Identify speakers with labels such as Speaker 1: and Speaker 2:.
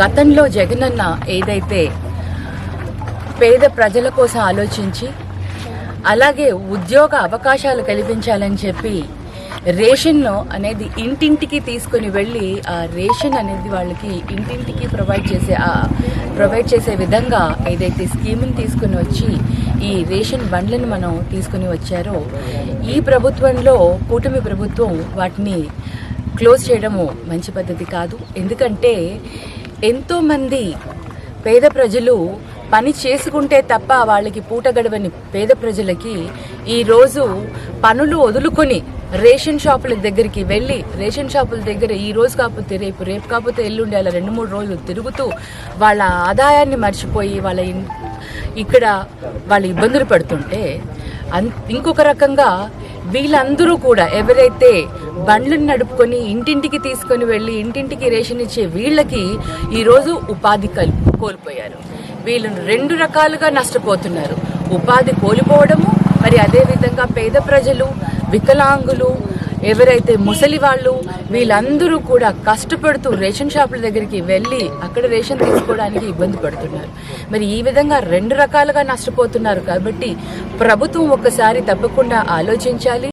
Speaker 1: గతంలో జగనన్న ఏదైతే పేద ప్రజల కోసం ఆలోచించి అలాగే ఉద్యోగ అవకాశాలు కల్పించాలని చెప్పి రేషన్ అనేది ఇంటింటికి తీసుకొని వెళ్ళి ఆ రేషన్ అనేది వాళ్ళకి ఇంటింటికి ప్రొవైడ్ చేసే ప్రొవైడ్ చేసే విధంగా ఏదైతే స్కీమ్ని తీసుకుని వచ్చి ఈ రేషన్ బండ్లను మనం తీసుకుని వచ్చారో ఈ ప్రభుత్వంలో కూటమి ప్రభుత్వం వాటిని క్లోజ్ చేయడము మంచి పద్ధతి కాదు. ఎందుకంటే ఎంతోమంది పేద ప్రజలు పని చేసుకుంటే తప్ప వాళ్ళకి పూట గడవని పేద ప్రజలకి ఈరోజు పనులు వదులుకొని రేషన్ షాపుల దగ్గరికి వెళ్ళి రేషన్ షాపుల దగ్గర ఈ రోజు కాకపోతే రేపు రేపు కాకపోతే ఎల్లుండి అలా రెండు మూడు రోజులు తిరుగుతూ వాళ్ళ ఆదాయాన్ని మర్చిపోయి వాళ్ళ ఇక్కడ వాళ్ళు ఇబ్బందులు పడుతుంటే అన్ ఇంకొక రకంగా వీళ్ళందరూ కూడా ఎవరైతే బండ్లను నడుపుకొని ఇంటింటికి తీసుకొని వెళ్ళి ఇంటింటికి రేషన్ ఇచ్చే వీళ్ళకి ఈరోజు ఉపాధి కల్ కోల్పోయారు. వీళ్ళు రెండు రకాలుగా నష్టపోతున్నారు. ఉపాధి కోల్పోవడము మరి అదేవిధంగా పేద ప్రజలు వికలాంగులు ఎవరైతే ముసలి వాళ్ళు వీళ్ళందరూ కూడా కష్టపడుతూ రేషన్ షాపుల దగ్గరికి వెళ్ళి అక్కడ రేషన్ తీసుకోవడానికి ఇబ్బంది పడుతున్నారు. మరి ఈ విధంగా రెండు రకాలుగా నష్టపోతున్నారు కాబట్టి ప్రభుత్వం ఒక్కసారి తప్పకుండా ఆలోచించాలి.